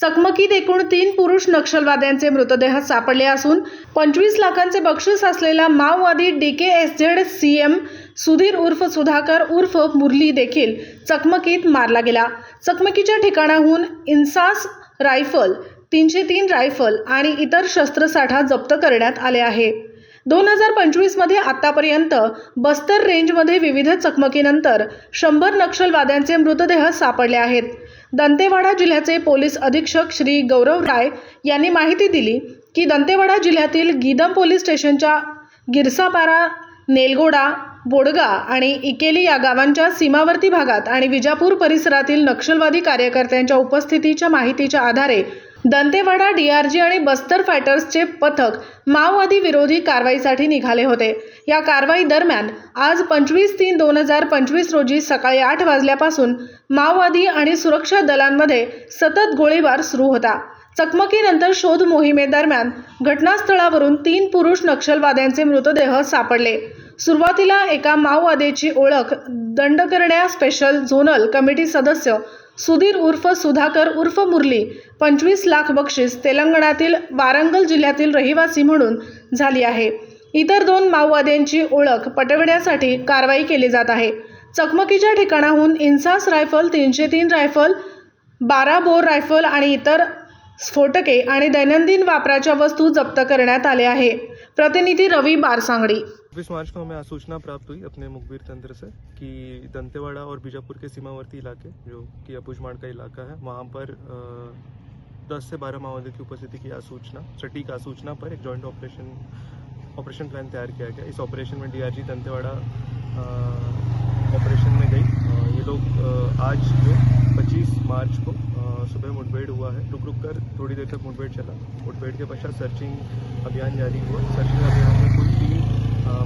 चकमकीत एकूण तीन पुरुष नक्षलवाद्यांचे मृतदेह सापडले असून पंचवीस लाखांचे बक्षीस असलेला माओवादी D K S Z C M Sudhir उर्फ सुधाकर उर्फ मुरली देखील चकमकीत मारला गेला. चकमकीच्या ठिकाणाहून इन्सास रायफल तीनशे तीन रायफल आणि इतर शस्त्रसाठा जप्त करण्यात आले आहे. दोन हजार पंचवीसमध्ये आतापर्यंत बस्तर रेंजमध्ये विविध चकमकीनंतर शंभर नक्षलवाद्यांचे मृतदेह सापडले आहेत. दंतेवाडा जिल्ह्याचे पोलीस अधीक्षक श्री गौरव राय यांनी माहिती दिली की दंतेवाडा जिल्ह्यातील गीदम पोलीस स्टेशनच्या गिरसापारा नेलगोडा बोडगा आणि इकेली या गावांच्या सीमावर्ती भागात आणि विजापूर परिसरातील नक्षलवादी कार्यकर्त्यांच्या उपस्थितीच्या माहितीच्या आधारे दंतेवाडा डीआरजी आणि बस्तर फायटर्सचे पथक माओवादी विरोधी कारवाईसाठी निघाले होते. या कारवाई दरम्यान आज पंचवीस तीन दोन हजार पंचवीस रोजी सकाळी आठ वाजल्यापासून माओवादी आणि सुरक्षा दलांमध्ये सतत गोळीबार सुरू होता. चकमकीनंतर शोध मोहिमेदरम्यान घटनास्थळावरून तीन पुरुष नक्षलवाद्यांचे मृतदेह सापडले. सुरुवातीला एका माओवाद्याची ओळख दंडकरण्या स्पेशल झोनल कमिटी सदस्य सुधीर उर्फ सुधाकर उर्फ मुरली पंचवीस लाख बक्षीस तेलंगणातील वारंगल जिल्ह्यातील रहिवासी म्हणून झाली आहे. इतर दोन माओवाद्यांची ओळख पटविण्यासाठी कारवाई केली जात आहे. चकमकीच्या ठिकाणाहून इन्सास रायफल तीनशे तीन रायफल बारा बोर रायफल आणि इतर स्फोटके आणि दैनंदिन वापराच्या वस्तू जप्त करण्यात आले आहे. प्रतिनिधी रवी बारसांगडी। चौबीस मार्च को हमें सूचना प्राप्त हुई अपने मुखबिर तंत्र से कि दंतेवाड़ा और बीजापुर के सीमावर्ती इलाके जो कि अबुझमाड़ का इलाका है वहाँ पर अ, 10 से 12 माओवादियों की उपस्थिति की आसूचना सटीक आसूचना पर एक जॉइंट ऑपरेशन ऑपरेशन प्लान तैयार किया गया। इस ऑपरेशन में डीआरजी दंतेवाड़ा ऑपरेशन में गई। ये लोग आज जो 25 मार्च को सुबह मुठभेड़ हुआ है। रुक रुक कर थोड़ी देर तक मुठभेड़ चला। मुठभेड़ के पश्चात सर्चिंग अभियान जारी हुआ। सर्चिंग अभियान में कुल तीन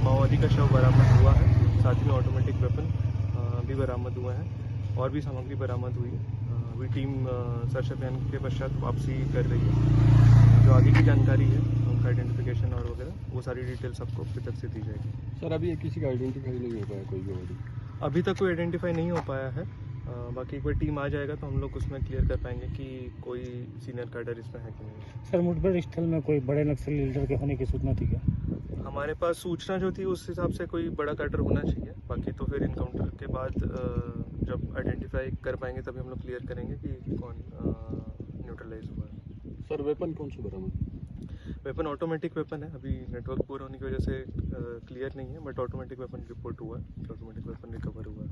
माओवादी का शव बरामद हुआ है। साथ ही में ऑटोमेटिक वेपन भी बरामद हुए हैं। और भी सामग्री बरामद हुई है। अभी टीम सर्च अभियान के पश्चात वापसी कर रही है। जो आगे की जानकारी है उनका आइडेंटिफिकेशन और वगैरह वो सारी डिटेल सबको पृथक से दी जाएगी। सर अभी किसी का आइडेंटिफाई नहीं हो पाया कोई भी अभी तक कोई आइडेंटिफाई नहीं हो पाया है। बाकी एक बार टीम आ जाएगा तो हम लोग उसमें क्लियर कर पाएँगे कि कोई सीनियर कैडर इसमें है कि नहीं सर मुठभेड़ स्थल में कोई बड़े नक्सली लीडर के होने की सूचना थी क्या? हमारे पास सूचना जो थी उस हिसाब से कोई बड़ा कैडर होना चाहिए। बाकी तो फिर इनकाउंटर के बाद जब आइडेंटिफाई कर पाएँगे तभी हम लोग क्लियर करेंगे कि कौन न्यूट्रलाइज हुआ है। सर वेपन कौन सा बरामद? वेपन ऑटोमेटिक वेपन है। अभी नेटवर्क पूरा होने की वजह से क्लियर नहीं है बट ऑटोमेटिक वेपन रिपोर्ट हुआ है। ऑटोमेटिक वेपन रिकवर हुआ है।